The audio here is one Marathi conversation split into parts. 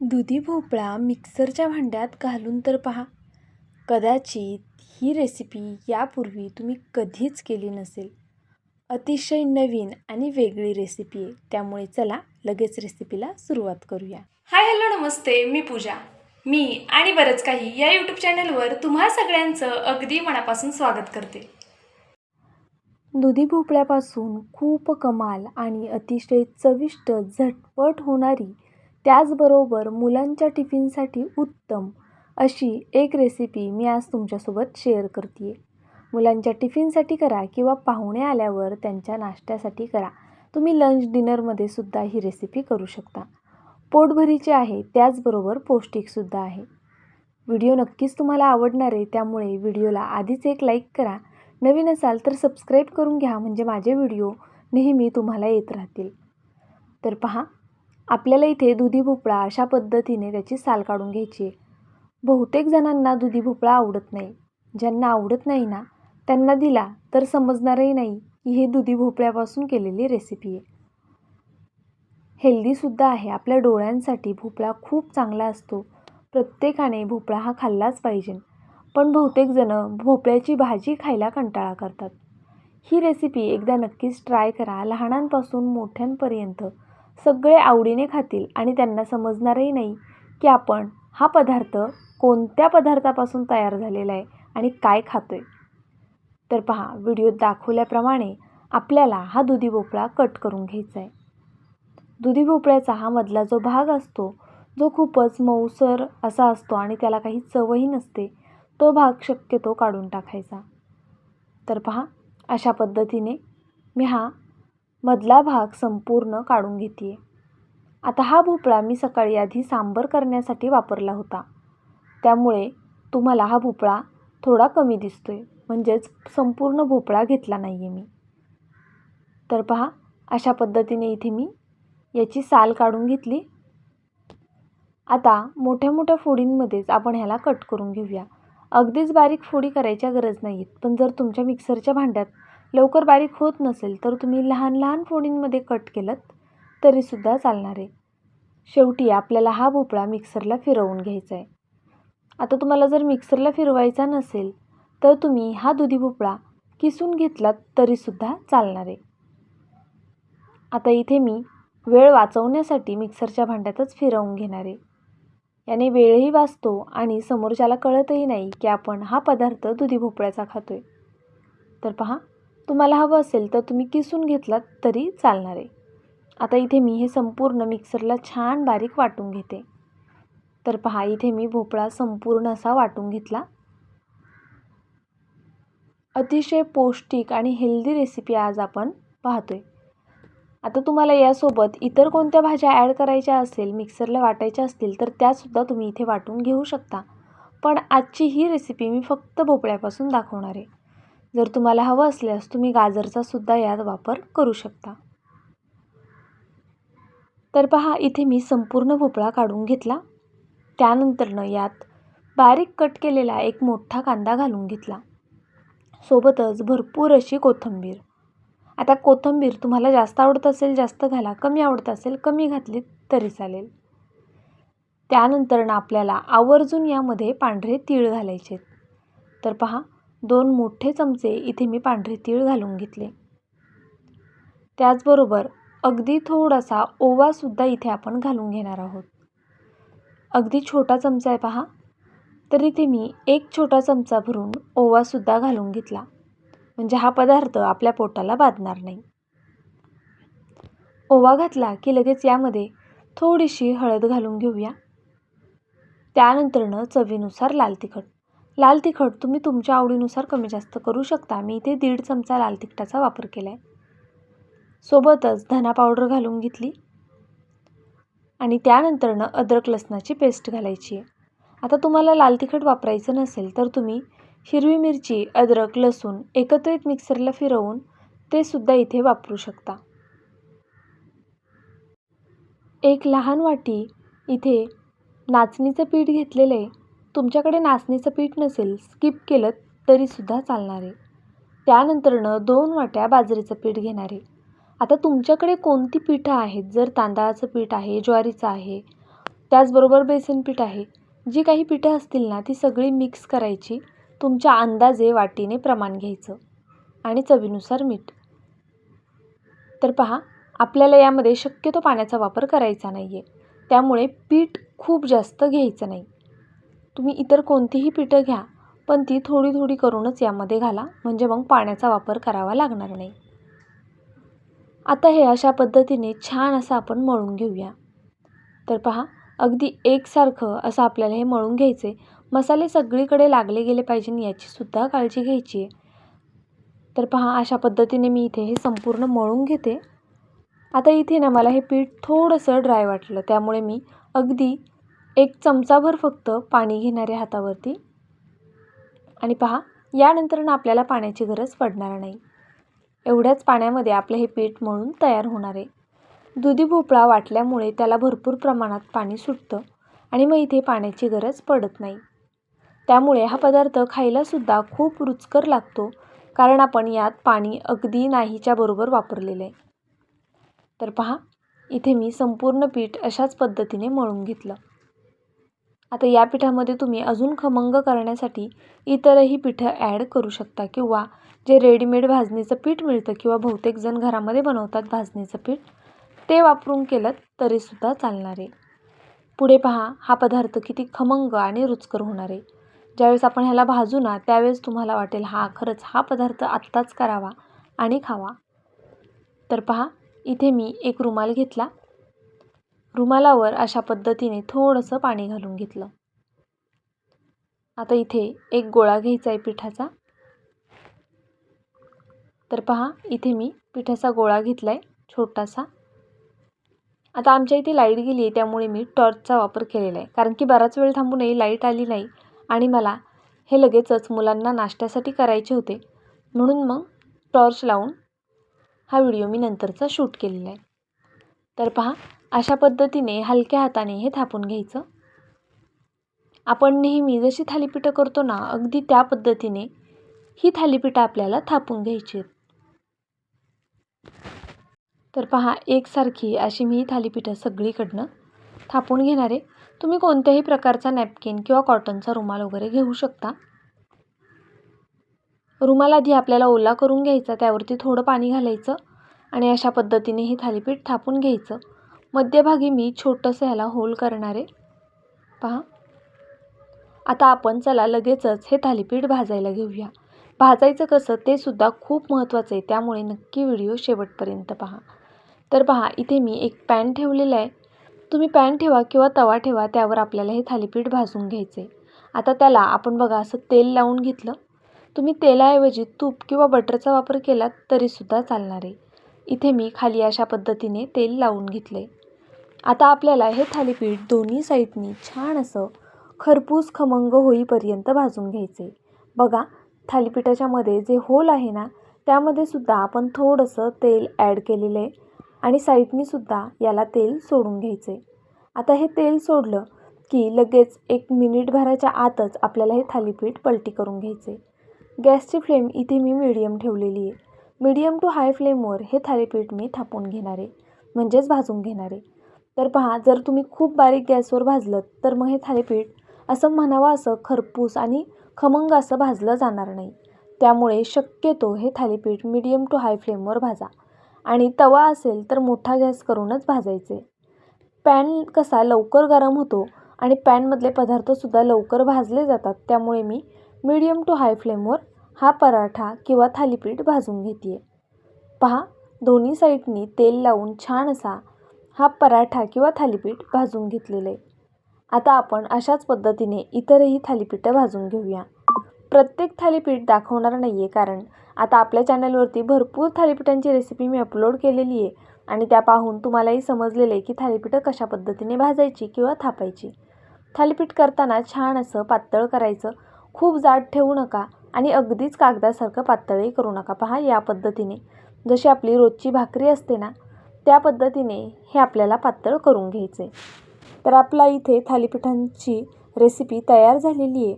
दुधी भोपळा मिक्सरच्या भांड्यात घालून तर पहा. कदाचित ही रेसिपी यापूर्वी तुम्ही कधीच केली नसेल. अतिशय नवीन आणि वेगळी रेसिपी आहे. त्यामुळे चला लगेच रेसिपीला सुरुवात करूया. हाय हॅलो नमस्ते. मी पूजा. मी आणि बरंच काही या यूट्यूब चॅनलवर तुम्हा सगळ्यांचं अगदी मनापासून स्वागत करते. दुधी भोपळ्यापासून खूप कमाल आणि अतिशय चविष्ट झटपट होणारी त्याचबरोबर मुलांच्या टिफिनसाठी उत्तम अशी एक रेसिपी मी आज तुमच्यासोबत शेअर करते आहे मुलांच्या टिफिनसाठी करा किंवा पाहुणे आल्यावर त्यांच्या नाश्त्यासाठी करा. तुम्ही लंच डिनरमध्ये सुद्धा ही रेसिपी करू शकता. पोटभरीची आहे त्याचबरोबर पौष्टिकसुद्धा आहे. व्हिडिओ नक्कीच तुम्हाला आवडणार आहे त्यामुळे व्हिडिओला आधीच एक लाईक करा. नवीन असाल तर सबस्क्राईब करून घ्या म्हणजे माझे व्हिडिओ नेहमी तुम्हाला येत राहतील. तर पहा आपल्याला इथे दुधी भोपळा अशा पद्धतीने त्याची साल काढून घ्यायची आहे. बहुतेक जणांना दुधी भोपळा आवडत नाही. ज्यांना आवडत नाही ना त्यांना दिला तर समजणारही नाही की हे दुधी भोपळ्यापासून केलेली रेसिपी आहे. हेल्दीसुद्धा आहे. आपल्या डोळ्यांसाठी भोपळा खूप चांगला असतो. प्रत्येकाने भोपळा हा खाल्लाच पाहिजे. पण बहुतेकजणं भोपळ्याची भाजी खायला कंटाळा करतात. ही रेसिपी एकदा नक्कीच ट्राय करा. लहानांपासून मोठ्यांपर्यंत सगळे आवडीने खातील आणि त्यांना समजणारही नाही की आपण हा पदार्थ कोणत्या पदार्थापासून तयार झालेला आहे आणि काय खातो आहे तर पहा व्हिडिओत दाखवल्याप्रमाणे आपल्याला हा दुधी भोपळा कट करून घ्यायचा आहे. दुधी भोपळ्याचा हा मधला जो भाग असतो जो खूपच मऊसर असा असतो आणि त्याला काही चवही नसते तो भाग शक्यतो काढून टाकायचा. तर पहा अशा पद्धतीने मी हा मधला भाग संपूर्ण काढून घेते आता हा भोपळा मी सकाळी आधी सांबर करण्यासाठी वापरला होता. त्यामुळे तुम्हाला हा भोपळा थोडा कमी दिसतो आहे म्हणजेच संपूर्ण भोपळा घेतला नाही आहे मी. तर पहा अशा पद्धतीने इथे मी याची साल काढून घेतली. आता मोठ्या मोठ्या फोडींमध्येच आपण ह्याला कट करून घेऊया. अगदीच बारीक फोडी करायच्या गरज नाही आहेत पण जर तुमच्या मिक्सरच्या भांड्यात लवकर बारीक होत नसेल तर तुम्ही लहान लहान फोडींमध्ये कट केलं तरीसुद्धा चालणार आहे. शेवटी आपल्याला हा भोपळा मिक्सरला फिरवून घ्यायचा आहे आता तुम्हाला जर मिक्सरला फिरवायचा नसेल तर तुम्ही हा दुधी भोपळा किसून घेतलात तरीसुद्धा चालणार आहे. आता इथे मी वेळ वाचवण्यासाठी मिक्सरच्या भांड्यातच फिरवून घेणार आहे. याने वेळही वाचतो आणि समोरच्याला कळतही नाही की आपण हा पदार्थ दुधी भोपळ्याचा खातो आहे तर पहा तुम्हाला हवं असेल तर तुम्ही किसून घेतलात तरी चालणार आहे. आता इथे मी हे संपूर्ण मिक्सरला छान बारीक वाटून घेते. तर पहा इथे मी भोपळा संपूर्ण असा वाटून घेतला. अतिशय पौष्टिक आणि हेल्दी रेसिपी आज आपण पाहतो आहे आता तुम्हाला यासोबत इतर कोणत्या भाज्या ॲड करायच्या असेल मिक्सरला वाटायच्या असतील तर त्यासुद्धा तुम्ही इथे वाटून घेऊ शकता. पण आजची ही रेसिपी मी फक्त भोपळ्यापासून दाखवणार आहे. जर तुम्हाला हवं असल्यास तुम्ही गाजरचा सुद्धा यात वापर करू शकता. तर पहा इथे मी संपूर्ण भोपळा काढून घेतला. त्यानंतरनं यात बारीक कट केलेला एक मोठा कांदा घालून घेतला. सोबतच भरपूर अशी कोथिंबीर. आता कोथिंबीर तुम्हाला जास्त आवडत असेल जास्त घाला. कमी आवडत असेल कमी घातली तरी चालेल. त्यानंतरनं आपल्याला आवर्जून यामध्ये पांढरे तीळ घालायचे तर पहा दोन मोठे चमचे इथे मी पांढरे तीळ घालून घेतले. त्याचबरोबर अगदी थोडासा ओवासुद्धा इथे आपण घालून घेणार आहोत. अगदी छोटा चमचा आहे पहा. तर इथे मी एक छोटा चमचा भरून ओवासुद्धा घालून घेतला. म्हणजे हा पदार्थ आपल्या पोटाला बाधणार नाही. ओवा घातला की लगेच यामध्ये थोडीशी हळद घालून घेऊया. त्यानंतरनं चवीनुसार लाल तिखट. लाल तिखट तुम्ही तुमच्या आवडीनुसार कमी जास्त करू शकता. मी इथे दीड चमचा लाल तिखटाचा वापर केला आहे सोबतच धना पावडर घालून घेतली. आणि त्यानंतरनं अद्रक लसणाची पेस्ट घालायची आहे. आता तुम्हाला लाल तिखट वापरायचं नसेल तर तुम्ही हिरवी मिरची अद्रक लसूण एकत्रित मिक्सरला फिरवून ते सुद्धा इथे वापरू शकता. एक लहान वाटी इथे नाचणीचं पीठ घेतलेलं आहे. तुमच्याकडे नाचणीचं पीठ नसेल स्किप केलं तरीसुद्धा चालणार आहे. त्यानंतरनं दोन वाट्या बाजरीचं पीठ घेणार आहे. आता तुमच्याकडे कोणती पिठं आहेत? जर तांदळाचं पीठ आहे ज्वारीचं आहे त्याचबरोबर बेसन पीठ आहे जी काही पीठं असतील ना ती सगळी मिक्स करायची तुमच्या अंदाजे वाटीने प्रमाण घ्यायचं. आणि चवीनुसार मीठ. तर पहा आपल्याला यामध्ये शक्यतो पाण्याचा वापर करायचा नाही आहे त्यामुळे पीठ खूप जास्त घ्यायचं नाही. तुम्ही इतर कोणतीही पिठं घ्या पण ती थोडी थोडी करूनच यामध्ये घाला म्हणजे मग पाण्याचा वापर करावा लागणार नाही. आता हे अशा पद्धतीने छान असं आपण मळून घेऊया. तर पहा अगदी एकसारखं असं आपल्याला हे मळून घ्यायचे मसाले सगळीकडे लागले गेले पाहिजे याचीसुद्धा काळजी घ्यायची आहे. तर पहा अशा पद्धतीने मी इथे हे संपूर्ण मळून घेते. आता इथे ना मला हे पीठ थोडंसं ड्राय वाटलं त्यामुळे मी अगदी एक चमचाभर फक्त पाणी घेणारे हातावरती. आणि पहा यानंतरनं आपल्याला पाण्याची गरज पडणार नाही. एवढ्याच पाण्यामध्ये आपलं हे पीठ मळून तयार होणार आहे. दुधी भोपळा वाटल्यामुळे त्याला भरपूर प्रमाणात पाणी सुटतं आणि मग इथे पाण्याची गरज पडत नाही. त्यामुळे हा पदार्थ खायलासुद्धा खूप रुचकर लागतो कारण आपण यात पाणी अगदी नाहीच्या बरोबर वापरलेलं आहे. तर पहा इथे मी संपूर्ण पीठ अशाच पद्धतीने मळून घेतलं. आता या पिठामध्ये तुम्ही अजून खमंग करण्यासाठी इतरही पिठं ॲड करू शकता किंवा जे रेडीमेड भाजणीचं पीठ मिळतं किंवा बहुतेक जण घरामध्ये बनवतात भाजणीचं पीठ ते वापरून केलं तरीसुद्धा चालणार. आहे पुढे पहा हा पदार्थ किती खमंग आणि रुचकर होणार आहे. ज्यावेळेस आपण ह्याला भाजू ना त्यावेळेस तुम्हाला वाटेल हा खरंच हा पदार्थ आत्ताच करावा आणि खावा. तर पहा इथे मी एक रुमाल घेतला. रुमालावर अशा पद्धतीने थोडंसं पाणी घालून घेतलं. आता इथे एक गोळा घ्यायचा आहे पिठाचा. तर पहा इथे मी पिठाचा गोळा घेतला आहे छोटासा. आता आमच्या इथे लाइट गेली आहे त्यामुळे मी टॉर्चचा वापर केलेला आहे. कारण की बराच वेळ थांबूनही लाइट आली नाही आणि मला हे लगेचच मुलांना नाश्त्यासाठी करायचे होते. म्हणून मग टॉर्च लावून हा व्हिडिओ मी नंतरचा शूट केलेला आहे. तर पहा अशा पद्धतीने हलक्या हाताने हे थापून घ्यायचं. आपण नेहमी जशी थालीपीठं करतो ना अगदी त्या पद्धतीने ही थालीपीठं आपल्याला थापून घ्यायची आहेत. तर पहा एकसारखी अशी मी ही थालीपीठं सगळीकडनं थापून घेणार आहे. तुम्ही कोणत्याही प्रकारचा नॅपकिन किंवा कॉटनचा रुमाल वगैरे घेऊ शकता. रुमाल आधी आपल्याला ओला करून घ्यायचा त्यावरती थोडं पाणी घालायचं आणि अशा पद्धतीने हे थालीपीठ थापून घ्यायचं. मध्यभागी मी छोटंसं ह्याला होल करणार आहे. पहा. आता आपण चला लगेचच हे थालीपीठ भाजायला घेऊया. भाजायचं कसं ते सुद्धा खूप महत्त्वाचं आहे त्यामुळे नक्की व्हिडिओ शेवटपर्यंत पहा. तर पहा इथे मी एक पॅन ठेवलेला आहे. तुम्ही पॅन ठेवा किंवा तवा ठेवा त्यावर आपल्याला हे थालीपीठ भाजून घ्यायचं आहे आता त्याला आपण बघा असं तेल लावून घेतलं. तुम्ही तेलाऐवजी तूप किंवा बटरचा वापर केलात तरीसुद्धा चालणार आहे. इथे मी खाली अशा पद्धतीने तेल लावून घेतलं आहे आता आपल्याला हे थालीपीठ दोन्ही साईडनी छान असं खरपूस खमंग होईपर्यंत भाजून घ्यायचे. बघा थालीपीठाच्या मध्ये जे होल आहे ना त्यामध्ये सुद्धा आपण थोडंसं तेल ॲड केलेलं आहे आणि साईडनीसुद्धा याला तेल सोडून घ्यायचे. आता हे तेल सोडलं की लगेच एक मिनिटभराच्या आतच आपल्याला हे थालीपीठ पलटी करून घ्यायचे. गॅसची फ्लेम इथे मी मिडियम ठेवलेली आहे. मिडियम टू हाय फ्लेमवर हे थालीपीठ मी थापून घेणार आहे म्हणजेच भाजून घेणार. आहे तर पहा जर तुम्ही खूप बारीक गॅसवर भाजलं तर मग हे थालीपीठ असं म्हणावं असं खरपूस आणि खमंग असं भाजलं जाणार नाही. त्यामुळे शक्यतो हे थालीपीठ मिडियम टू हाय फ्लेमवर भाजा. आणि तवा असेल तर मोठा गॅस करूनच भाजायचे. पॅन कसा लवकर गरम होतो आणि पॅनमधले पदार्थसुद्धा लवकर भाजले जातात त्यामुळे मी मीडियम टू हाय फ्लेमवर हा पराठा किंवा थालीपीठ भाजून घेते पहा दोन्ही साईडनी तेल लावून छान असा हा पराठा किंवा थालीपीठ भाजून घेतलेलं. आहे आता आपण अशाच पद्धतीने इतरही थालीपीठं भाजून घेऊया. प्रत्येक थालीपीठ दाखवणार नाही आहे कारण आता आपल्या चॅनलवरती भरपूर थालीपीठांची रेसिपी मी अपलोड केलेली आहे आणि त्या पाहून तुम्हालाही समजलेलं आहे की थालीपीठं कशा पद्धतीने भाजायची किंवा थापायची. थालीपीठ करताना छान असं पातळ करायचं. खूप जाड ठेवू नका आणि अगदीच कागदासारखं पातळही करू नका. पहा या पद्धतीने जशी आपली रोजची भाकरी असते ना त्या पद्धतीने हे आपल्याला पातळ करून घ्यायचे. तर आपला इथे थालीपीठांची रेसिपी तयार झालेली आहे.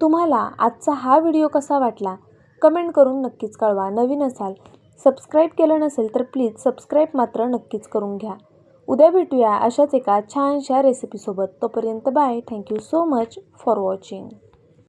तुम्हाला आजचा हा व्हिडिओ कसा वाटला? कमेंट करून नक्कीच कळवा. नवीन असाल सबस्क्राईब केलं नसेल तर प्लीज सबस्क्राईब मात्र नक्कीच करून घ्या. उद्या भेटूया अशाच एका छानशा रेसिपीसोबत तोपर्यंत bye thank you so much for watching